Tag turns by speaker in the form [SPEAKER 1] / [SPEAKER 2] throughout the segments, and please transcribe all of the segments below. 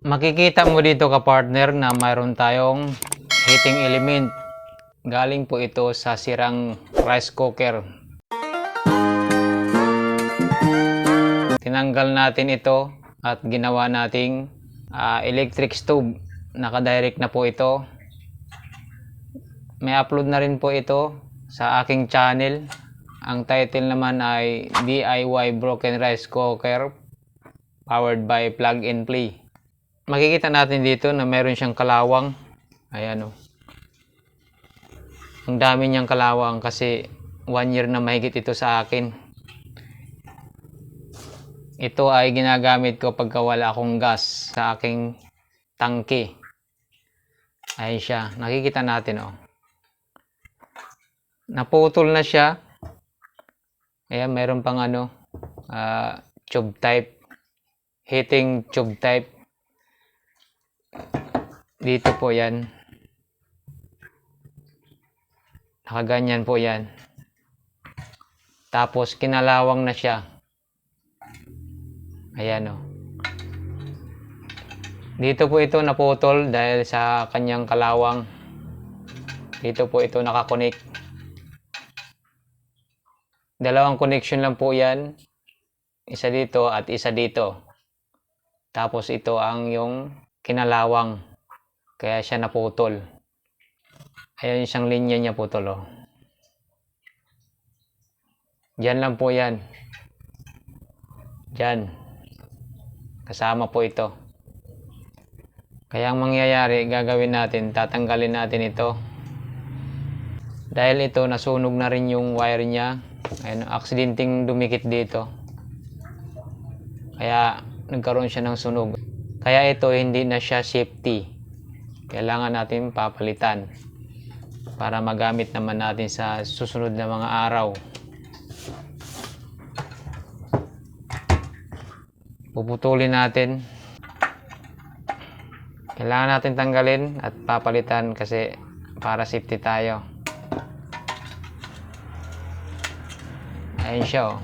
[SPEAKER 1] Makikita mo dito ka partner na mayroon tayong heating element. Galing po ito sa sirang rice cooker. Tinanggal natin ito at ginawa nating ah, electric stove. Nakadirect na po ito. May upload na rin po ito sa aking channel. Ang title naman ay DIY Broken Rice Cooker powered by Plug and Play. Makikita natin dito na meron siyang kalawang. Ayan o. Ang dami niyang kalawang kasi one year na mahigit ito sa akin. Ito ay ginagamit ko pagka wala akong gas sa aking tangke. Ayan siya. Nakikita natin o. Naputol na siya. Ayan, meron pang ano, ah, tube type. Heating tube type. Dito po yan. Nakaganyan po yan. Tapos kinalawang na siya. Ayan o. Dito po ito naputol dahil sa kanyang kalawang. Dito po ito nakakonek. Dalawang connection lang po yan. Isa dito at isa dito. Tapos ito ang yung kinalawang. Kaya siya naputol. Ayan isang linya niya putol oh. Diyan lang po yan. Diyan. Kasama po ito. Kaya ang mangyayari, gagawin natin, tatanggalin natin ito. Dahil ito, nasunog na rin yung wire niya. Ayun, aksidenteng dumikit dito. Kaya nagkaroon siya ng sunog. Kaya ito, hindi na siya safety. Kailangan natin papalitan para magamit naman natin sa susunod na mga araw. Puputulin natin. Kailangan natin tanggalin at papalitan kasi para safety tayo. Ayun siya oh.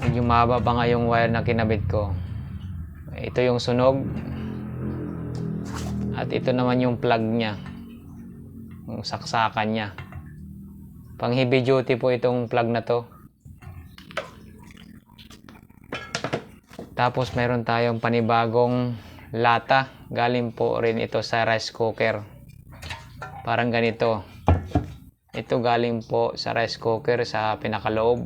[SPEAKER 1] Medyo mahaba pa nga yung wire na kinabit ko. Ito yung sunog. At ito naman yung plug niya. Yung saksakan niya. Pang heavy duty po itong plug na to. Tapos meron tayong panibagong lata. Galing po rin ito sa rice cooker. Parang ganito. Ito galing po sa rice cooker sa pinakaloob.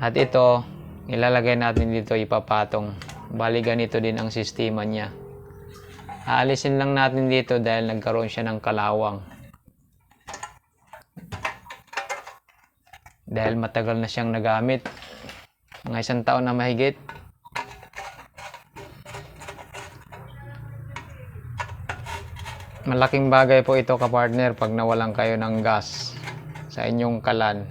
[SPEAKER 1] At ito, ilalagay natin dito ipapatong. Bali ganito din ang sistema niya. Aalisin lang natin dito dahil nagkaroon siya ng kalawang. Dahil matagal na siyang nagamit. Mga isang taon na mahigit. Malaking bagay po ito kapartner pag nawalan kayo ng gas sa inyong kalan.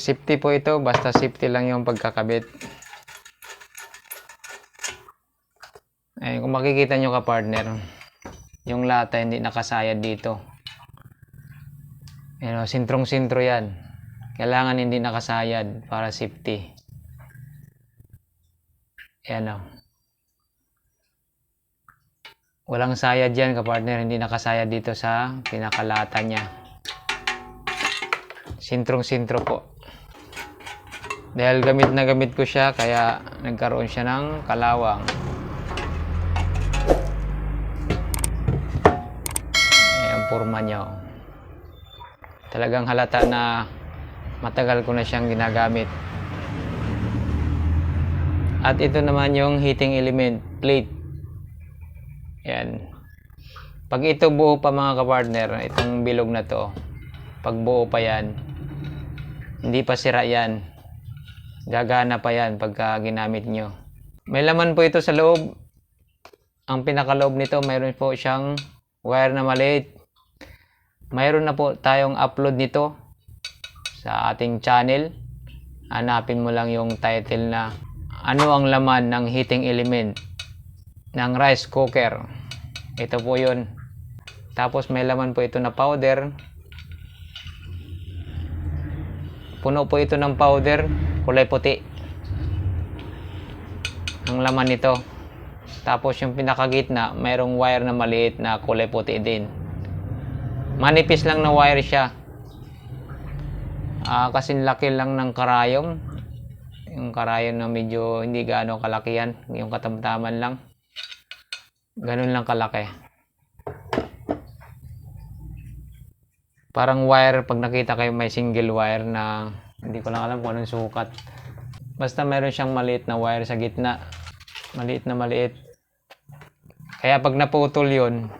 [SPEAKER 1] Safety po ito, basta safety lang yung pagkakabit. Ayun, kung makikita nyo ka partner, yung lata hindi nakasayad dito. Pero sintrong-sintro yan. Kailangan hindi nakasayad para safety. Ayan o. Walang sayad yan kapartner, hindi nakasayad dito sa pinakalata niya. Sintrong-sintro po. Dahil gamit na gamit ko siya, kaya nagkaroon siya ng kalawang. Ayan, forma niya. oh. Talagang halata na matagal ko na siyang ginagamit. At ito naman yung heating element plate. Yan. Pag ito buo pa mga kapartner, itong bilog na to, pag buo pa yan, hindi pa sira yan. Gagana pa yan pagka ginamit nyo. May laman po ito sa loob. Ang pinakaloob nito, mayroon po siyang wire na maliit. Mayroon na po tayong upload nito sa ating channel. Hanapin mo lang yung title na ano ang laman ng heating element ng rice cooker. Ito po yun. Tapos may laman po ito na powder. Puno po ito ng powder, kulay puti. ang laman nito. Tapos yung pinakagitna, mayroong wire na maliit na kulay puti din. Manipis lang na wire siya. Ah, kasi laki lang ng karayom. Yung karayom na medyo hindi gaano kalakihan. Yung katamtaman lang. Ganun lang kalaki. Parang wire, pag nakita kayo may single wire na hindi ko lang alam kung anong sukat. Basta meron siyang maliit na wire sa gitna. Maliit na maliit. Kaya pag naputol yun,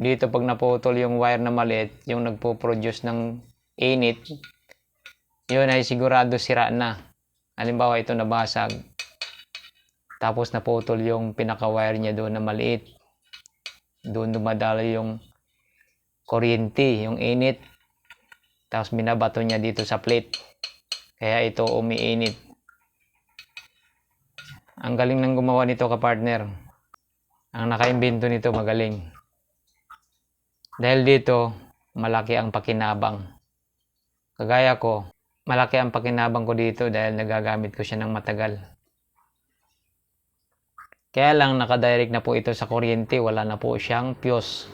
[SPEAKER 1] dito pag naputol yung wire na maliit, yung nagpo-produce ng init, yun ay sigurado sira na. Halimbawa ito nabasag. Tapos naputol yung pinaka-wire niya doon na maliit. Doon dumadalo yung kuryente, yung init. Tapos binabato niya dito sa plate. Kaya ito umiinit. Ang galing ng gumawa nito ka-partner. Ang nakaimbento nito magaling. Dahil dito, malaki ang pakinabang. Kagaya ko, malaki ang pakinabang ko dito dahil nagagamit ko siya ng matagal. Kaya lang nakadirect na po ito sa kuryente, wala na po siyang fuse.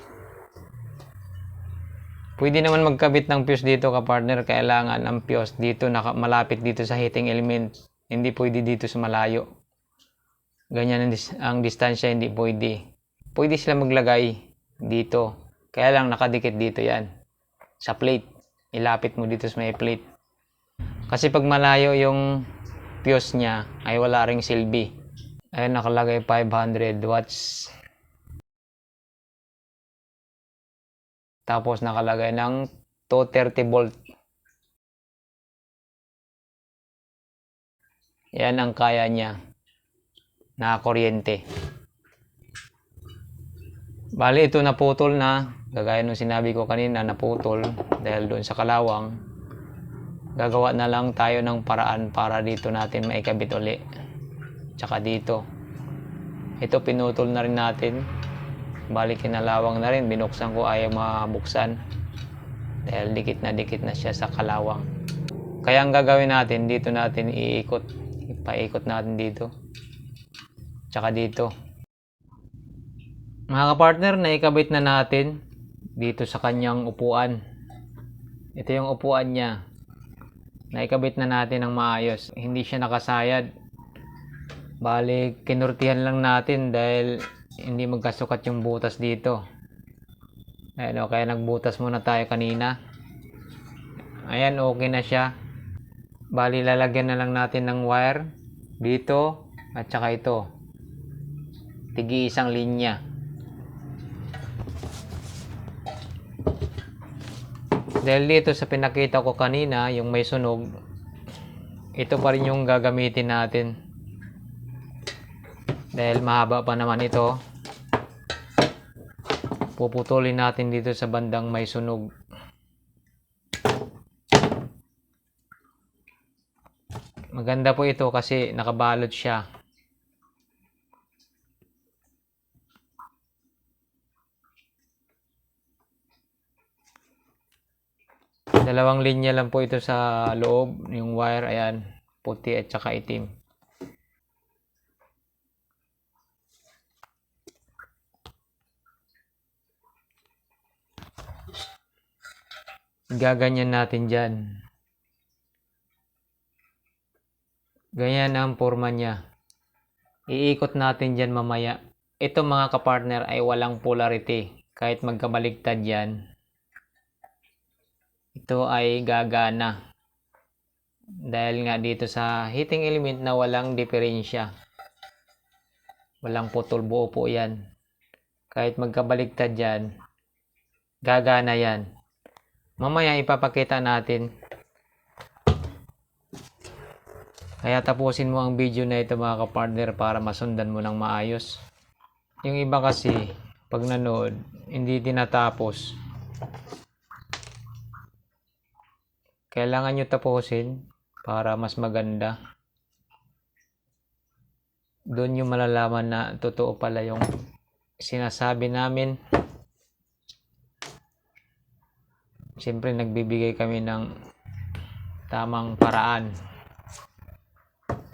[SPEAKER 1] Pwede naman magkabit ng fuse dito ka partner, kailangan ang fuse dito naka, malapit dito sa heating element. Hindi pwede dito sa malayo. Ganyan ang, dis- ang distansya, hindi pwede. Pwede sila maglagay dito. Kaya lang nakadikit dito yan. Sa plate. Ilapit mo dito sa may plate. Kasi pag malayo yung fuse niya, ay wala ring silbi. Ayun, nakalagay 500 watts. Tapos nakalagay ng 230 volt. Yan ang kaya niya na kuryente. Bali, ito naputol na. Gagaya nung sinabi ko kanina, naputol dahil doon sa kalawang. Gagawa na lang tayo ng paraan para dito natin maikabit uli. Tsaka dito. Ito pinutol na rin natin. Bali, kinalawang na rin. Binuksan ko ayaw mabuksan. Dahil dikit na dikit na siya sa kalawang. Kaya ang gagawin natin, dito natin iikot. Ipaikot natin dito. Tsaka dito. Mga kapartner, naikabit na natin dito sa kanyang upuan. Ito yung upuan niya. Naikabit na natin ng maayos. Hindi siya nakasayad. Bali, kinurtihan lang natin dahil hindi magkasukat yung butas dito. Ayan o, kaya nagbutas muna tayo kanina. Ayan, okay na siya. Bali, lalagyan na lang natin ng wire dito at saka ito. Tigi isang linya. Dahil dito sa pinakita ko kanina, yung may sunog, ito pa rin yung gagamitin natin. Dahil mahaba pa naman ito, puputulin natin dito sa bandang may sunog. Maganda po ito kasi nakabalot siya. Dalawang linya lang po ito sa loob, yung wire, ayan, puti at saka itim. Gaganyan natin dyan. Ganyan ang forma niya. Iikot natin dyan mamaya. Ito mga kapartner ay walang polarity. Kahit magkabaligtad yan, ito ay gagana. Dahil nga dito sa heating element na walang diferensya. Walang putol buo po yan. Kahit magkabaligtad yan, gagana yan. Mamaya ipapakita natin. Kaya tapusin mo ang video na ito mga kapartner para masundan mo ng maayos. Yung iba kasi, pag nanood, hindi tinatapos. Kailangan nyo tapusin para mas maganda. Doon nyo malalaman na totoo pala yung sinasabi namin. Siyempre nagbibigay kami ng tamang paraan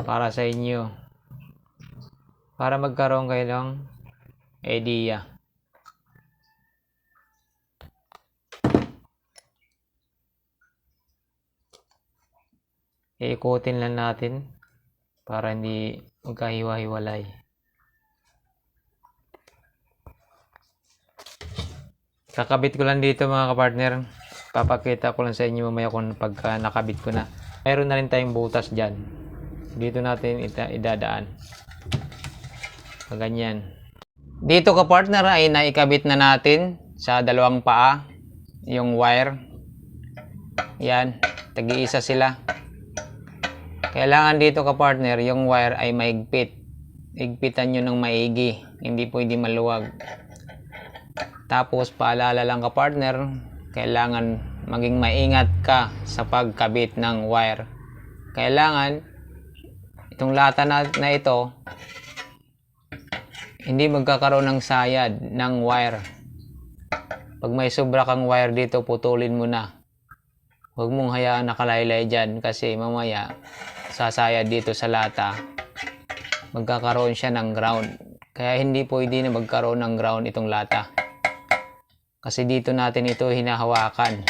[SPEAKER 1] para sa inyo. para magkaroon kayo ng idea. Iikutin lang natin para hindi magkahiwa-hiwalay. Kakabit ko lang dito mga kapartner. Papakita ko lang sa inyo mamaya kung pagka nakabit ko na. Mayroon na rin tayong butas dyan. Dito natin ita- idadaan. Ganyan. Dito ka partner ay naikabit na natin sa dalawang paa yung wire. Yan, tagi-isa sila. Kailangan dito ka partner yung wire ay maigpit. Igpitan nyo ng maigi, hindi pwede maluwag. Tapos paalala lang ka partner, kailangan maging maingat ka sa pagkabit ng wire. Kailangan itong lata na, na ito hindi magkakaroon ng sayad ng wire. Pag may sobra kang wire dito, putulin mo na. Huwag mong hayaan nakalaylay dyan kasi mamaya sasayad dito sa lata. Magkakaroon siya ng ground. Kaya hindi pwede na magkaroon ng ground itong lata. Kasi dito natin ito hinahawakan.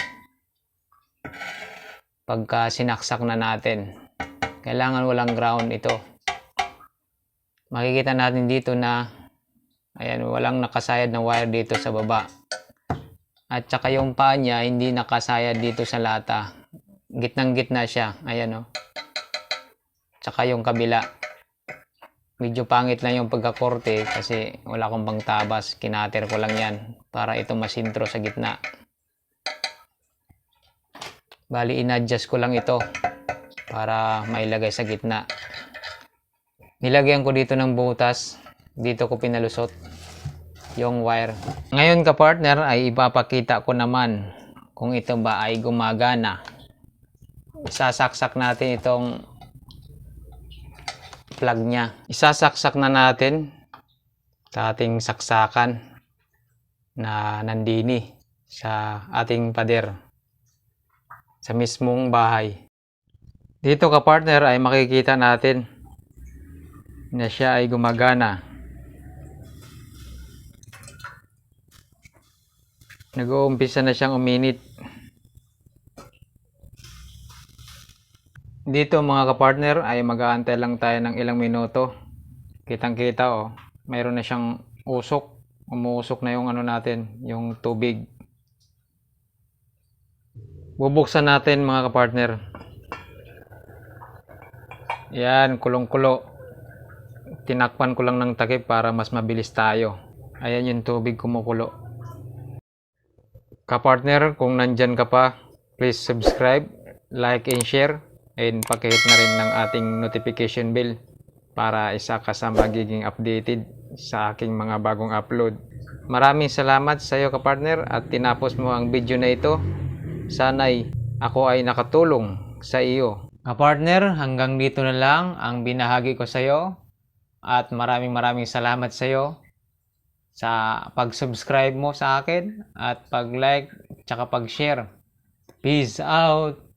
[SPEAKER 1] Pagka sinaksak na natin. Kailangan walang ground ito. Makikita natin dito na ayan, walang nakasayad na wire dito sa baba. At saka yung paa niya hindi nakasayad dito sa lata. Gitnang gitna siya. Ayan o. Tsaka yung kabila. Medyo pangit lang yung pagkakorte kasi wala akong pang tabas. Kinater ko lang yan para ito masintro sa gitna. Bali, inadjust ko lang ito para mailagay sa gitna. Nilagyan ko dito ng butas. Dito ko pinalusot yung wire. Ngayon ka partner ay ipapakita ko naman kung ito ba ay gumagana. Isasaksak natin itong plug niya. Isasaksak na natin sa ating saksakan na nandini sa ating pader sa mismong bahay. Dito ka partner ay makikita natin na siya ay gumagana. Nag-uumpisa na siyang uminit. Dito mga kapartner ay mag-aantay lang tayo ng ilang minuto. Kitang kita oh, mayroon na siyang usok. Umuusok na yung ano natin, yung tubig. Bubuksan natin mga kapartner. Yan, kulong-kulo. Tinakpan ko lang ng takip para mas mabilis tayo. Ayan yung tubig kumukulo. Kapartner, kung nandyan ka pa, please subscribe, like, and share. And pakihit na rin ng ating notification bell para isa ka sa magiging updated sa aking mga bagong upload. Maraming salamat sa iyo kapartner at tinapos mo ang video na ito. Sana'y ako ay nakatulong sa iyo. Kapartner, hanggang dito na lang ang binahagi ko sa iyo at maraming maraming salamat sa iyo sa pag-subscribe mo sa akin at pag-like tsaka pag-share. Peace out!